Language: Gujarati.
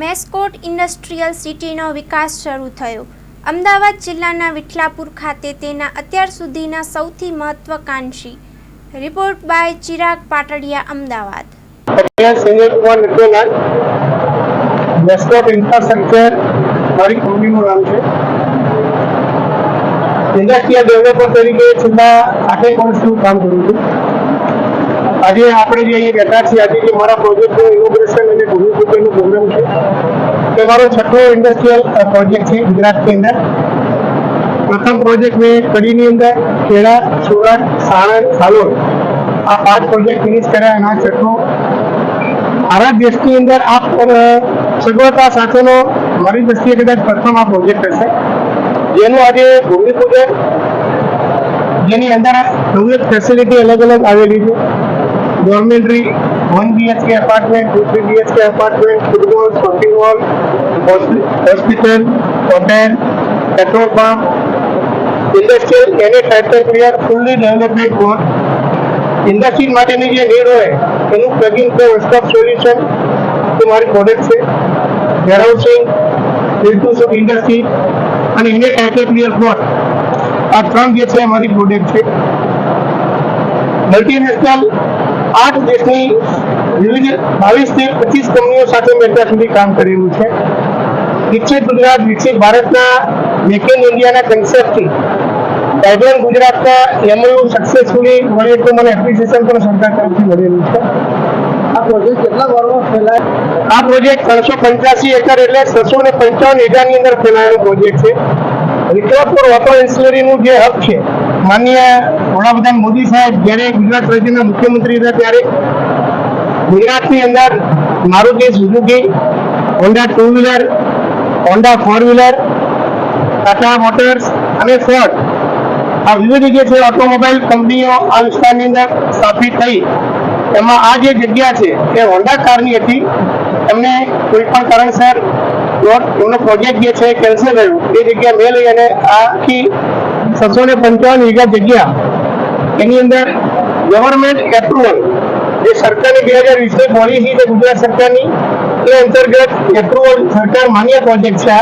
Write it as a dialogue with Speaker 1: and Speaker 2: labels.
Speaker 1: મેસ્કોટ ઇન્ડસ્ટ્રીયલ સિટીનો વિકાસ શરૂ થયો. અમદાવાદ જિલ્લાના વિઠલાપુર ખાતે તેના અત્યાર સુધીના સૌથી મહત્વકાંક્ષી. Report by Chirag Patadiya Ahmedabad.
Speaker 2: Mascot infrastructure મારી કંપનીનું નામ છે. ઇન્ડસ્ટ્રીયલ ડેવલપર તરીકે છેલ્લા આઠેક વર્ષથી કામ કરું છું. આજે આપણે જે અહીંયા બેઠા છીએ આજે જે મારા પ્રોજેક્ટનું ઇનોગ્રેશન અને પ્રોગ્રામ છે. તે મારો છઠ્ઠો ઇન્ડસ્ટ્રીયલ પ્રોજેક્ટ છે ગુજરાતની અંદર. પ્રથમ પ્રોજેક્ટ મેં કડીની અંદર ખેડા, સુરત સાણંદ સાલોદ આ પાંચ પ્રોજેક્ટ ફિનિશ કર્યા. અને છઠ્ઠો ભારત દેશની અંદર આ સગવડતા સાથેનો મારી દ્રષ્ટિએ કદાચ પ્રથમ આ પ્રોજેક્ટ હશે. જેનું આજે ભૂમિપૂજન જેની અંદર નવી ફેસિલિટી અલગ અલગ આવેલી છે. Dormitory one BHK apartment two three BHK apartment football shopping mall hospital hotel petrol pump industrial એને factor clear fully development board industry માટેની જે નીડ હોય, એનું પ્લગિંગ ફોર વસ્ટોપ સોલ્યુશન તે મારી પ્રોડક્ટ છે. વેરહાઉસિંગ બિઝનેસ ઓફ ઇન્ડસ્ટ્રી અને એને ફેક્ટર ક્લિયર બોર્ડ આ ત્રણ જે છે એ મારી પ્રોડક્ટ છે. મલ્ટીનેશનલ આઠ દેશની વિવિધ બાવીસથી પચીસ કંપનીઓ સાથે મેં અત્યાર સુધી કામ કરેલું છે. વિકસિત ગુજરાત વિકસિત ભારતના મેક ઇન ઇન્ડિયાના કન્સેપ્ટથી વાઇબ્રન્ટ ગુજરાતના એમઓયુ સક્સેસફુલી મળે તો મને એપ્રિસિએશન પણ સરકાર તરફથી મળેલું છે.
Speaker 3: આ પ્રોજેક્ટ કેટલા વારમાં ફેલાય?
Speaker 2: આ પ્રોજેક્ટ ત્રણસો પંચ્યાસી એકર એટલે છસો ને પંચાવન વીઘાની અંદર ફેલાયેલો પ્રોજેક્ટ છે. વિક્રમપુર ઓટો ઇન્સ્યુરીનું જે હબ છે માનનીય વડાપ્રધાન મોદી સાહેબ, જ્યારે ગુજરાત રાજ્યના મુખ્યમંત્રી હતા ત્યારે ગુજરાતની અંદર Maruti Suzuki Honda two wheeler Honda four wheeler Tata Motors અને ફોર્ડ આ વિવિધ જે છે ઓટોમોબાઈલ કંપનીઓ આ વિસ્તારની અંદર સ્થાપિત થઈ. એમાં આ જે જગ્યા છે એ હોન્ડા કારની હતી. એમને કોઈ પણ કારણસર એમનો પ્રોજેક્ટ જે છે કેન્સલ થયું એ જગ્યા મેં લઈ અને આખી છસો ને પંચાવન વીઘા જગ્યા. એની અંદર ગવર્મેન્ટ એપ્રુવલ જે સરકારની બે હજાર વીસની પોલિસી છે ગુજરાત સરકારની, એ અંતર્ગત એપ્રુવલ સરકાર માન્ય પ્રોજેક્ટ છે